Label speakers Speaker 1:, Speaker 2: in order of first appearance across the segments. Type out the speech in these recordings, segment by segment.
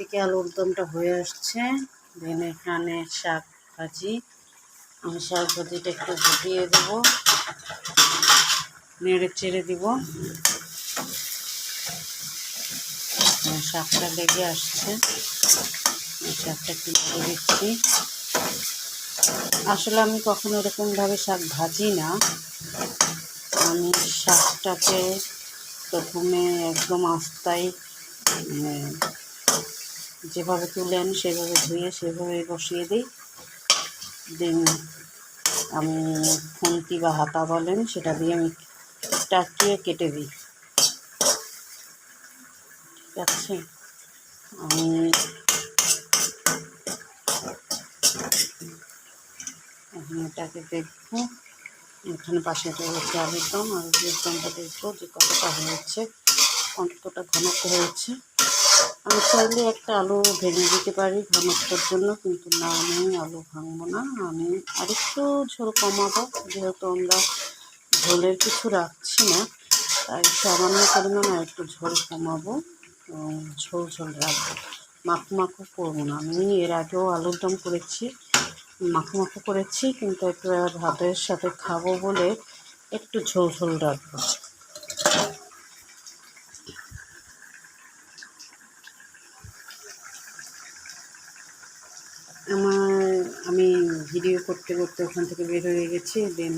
Speaker 1: এদিকে আলুর দমটা হয়ে আসছে। দেন এখানে শাক ভাজি। আমি শাক ভাজিটা একটু ফুটিয়ে দেবো। নেড়ে চেড়ে দিব। শাকটা লেগে আসছে। শাকটা একটু দিয়ে দিচ্ছি। আসলে আমি কখনো এরকমভাবে শাক ভাজি না। আমি শাকটাকে প্রথমে একদম আস্তায় মানে যেভাবে তুলে আনি, সেভাবে ধুয়ে, সেভাবে বসিয়ে দিই। দেন আমি খুন্তি বা হাতা বলেন, সেটা দিয়ে আমি টাকিয়ে কেটে দিই। ঠিক আছে? আমি এটাকে দেখব। এখানে পাশে হচ্ছে আলুর দম আলুর দমটা দেখব যে কতটা হয়েছে, কতটা ঘনত্ব হয়েছে। আমি চাইলে একটা আলু ভেঙে দিতে পারি ঘনত্বর জন্য, কিন্তু না, আমি আলু ভাঙবো না। আমি আরেকটু ঝোল কমাবো, যেহেতু আমরা ঝোলের কিছু রাখছি না, তাই সামান্য পরিমাণ একটু ঝোল কমাবো ঝোল ঝোল রাখব। মাখু মাখু করব না। আমি এর আগেও আলুর দম করেছি, মাখু মাখু করেছি, কিন্তু একটু ভাতের সাথে খাব বলে একটু ঝোল ঝোল রাখব। আমার, আমি ভিডিও করতে করতে ওখান থেকে বের হয়ে গেছি দেন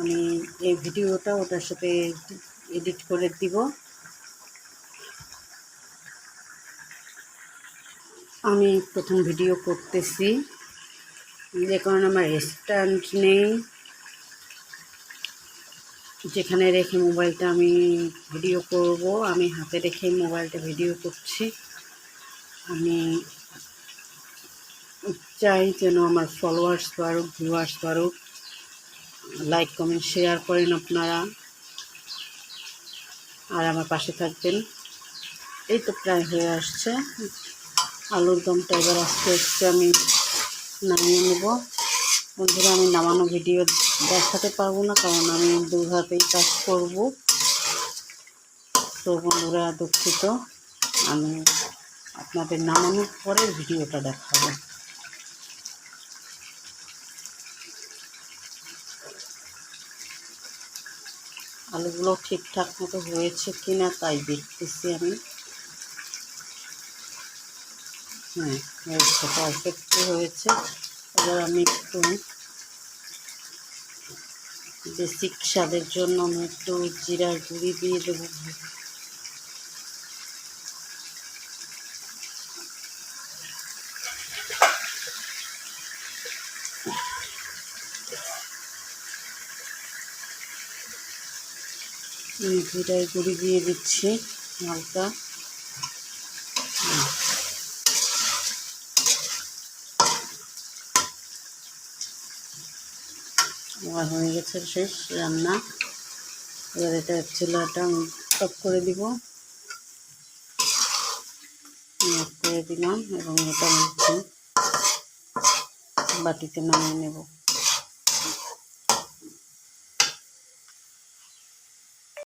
Speaker 1: আমি এই ভিডিওটা ওটার সাথে এডিট করে দিব। আমি প্রথম ভিডিও করতেছি। যে কারণে আমার স্ট্যান্ড নেই। যেখানে রেখে মোবাইলটা আমি ভিডিও করব, আমি হাতে রেখে মোবাইলটা ভিডিও করছি। আমি চাই যেন আমার ফলোয়ার্স বাড়ুক ভিউয়ার্স বাড়ুক। লাইক কমেন্ট শেয়ার করেন আপনারা। আর আমার পাশে থাকবেন। এই তো প্রায় হয়ে আসছে। আলুর দমটা এবার আস্তে আস্তে আমি নামিয়ে নেব। বন্ধুরা, আমি নামানো ভিডিও দেখাতে পারব না, কারণ আমি দু হাতেই কাজ করব। তো বন্ধুরা, দুঃখিত। আমি আপনাদের নামানোর পরে ভিডিওটা দেখাবো। আলুগুলো ঠিকঠাক মতো হয়েছে কি না তাই দেখতেছি আমি। হ্যাঁ হয়েছে পারফেক্টলি হয়েছে। এবার আমি একটু বেসিক স্বাদের জন্য আমি একটু জিরার গুঁড়ি দিয়ে দেবো। জিরার গুঁড়ি দিয়ে দিচ্ছি হালকা। আমার হয়ে গেছে শেষ রান্না। এবার এটা চুলাটা অফ করে দিব। করে দিলাম এবং এটা বাটিতে নামিয়ে নেব।